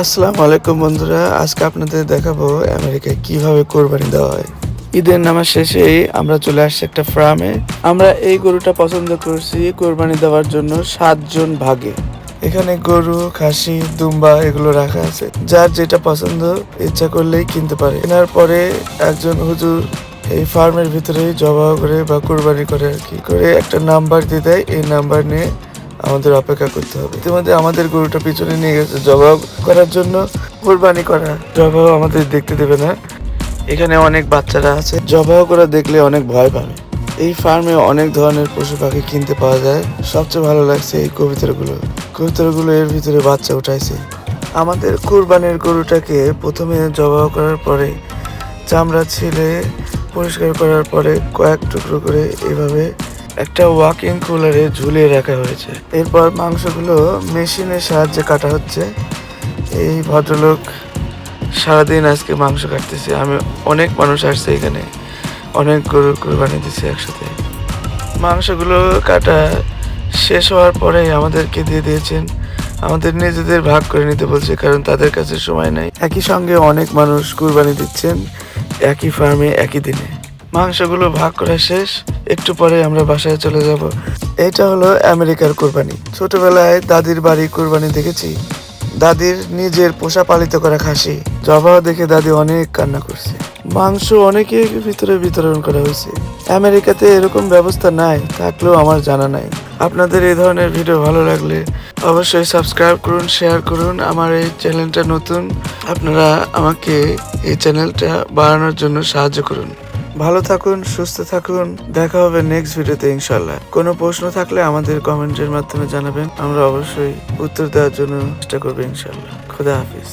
আসসালামু আলাইকুম বন্ধুরা, আজকে আপনাদের দেখাবো আমেরিকায় কীভাবে কোরবানি দেওয়া হয়। ঈদের নামাজ শেষেই আমরা চলে আসছি একটা ফার্মে। আমরা এই গরুটা পছন্দ করছি কোরবানি দেওয়ার জন্য সাতজন ভাগে। এখানে গরু, খাসি, দুম্বা এগুলো রাখা আছে। যার যেটা পছন্দ, ইচ্ছা করলেই কিনতে পারে। কেনার পরে একজন হুজুর এই ফার্মের ভিতরে জবাই করে বা কোরবানি করে আর কি। করে একটা নাম্বার দিয়ে দেয়, এই নাম্বার নিয়ে আমাদের অপেক্ষা করতে হবে। ইতিমধ্যে আমাদের গরুটা পিছনে নিয়ে গেছে জবাব করার জন্য কোরবানি করা। জবাব আমাদের দেখতে দেবে না। এখানে অনেক বাচ্চারা আছে। জবাহ করা দেখলে অনেক ভয় পাবে। এই ফার্মে অনেক ধরনের পশু পাখি কিনতে পাওয়া যায়। সবচেয়ে ভালো লাগছে এই কবিতরগুলো। কবিতরগুলো এর ভিতরে বাচ্চা উঠাইছে। আমাদের কুরবানির গরুটাকে প্রথমে জবাহ করার পরে চামড়া ছিলে পরিষ্কার করার পরে কয়েক টুকরো করে এভাবে একটা ওয়াকিং কুলারে ঝুলিয়ে রাখা হয়েছে। এরপর মাংসগুলো মেশিনের সাহায্যে কাটা হচ্ছে। এই ভদ্রলোক সারাদিন আজকে মাংস কাটতেছে। আমি, অনেক মানুষ আসছে এখানে। অনেক গরু কোরবানি দিচ্ছে একসাথে। মাংসগুলো কাটা শেষ হওয়ার পরে আমাদেরকে দিয়ে দিয়েছেন। আমাদের নিজেদের ভাগ করে নিতে বলছে, কারণ তাদের কাছে সময় নাই। একই সঙ্গে অনেক মানুষ কুরবানি দিচ্ছেন। একই ফার্মে একই দিনে। মাংসগুলো ভাগ করা শেষ, একটু পরে আমরা বাসায় চলে যাব। এটা হলো আমেরিকার কোরবানি। ছোটবেলায় দাদির বাড়ি কোরবানি দেখেছি। দাদির নিজের পোষা পালিত করা খাসি। জবাও দেখে দাদি অনেক কান্না করছে। মাংস অনেকের ভিতরে বিতরণ করা হয়েছে। আমেরিকাতে এরকম ব্যবস্থা নাই, থাকলেও আমার জানা নাই। আপনাদের এই ধরনের ভিডিও ভালো লাগলে অবশ্যই সাবস্ক্রাইব করুন, শেয়ার করুন। আমার এই চ্যানেলটা নতুন, আপনারা আমাকে এই চ্যানেলটা বাড়ানোর জন্য সাহায্য করুন। ভালো থাকুন, সুস্থ থাকুন। দেখা হবে নেক্সট ভিডিওতে ইনশাল্লাহ কোনো প্রশ্ন থাকলে আমাদের কমেন্টের মাধ্যমে জানাবেন। আমরা অবশ্যই উত্তর দেওয়ার জন্য চেষ্টা করব ইনশাল্লাহ খুদা হাফিজ।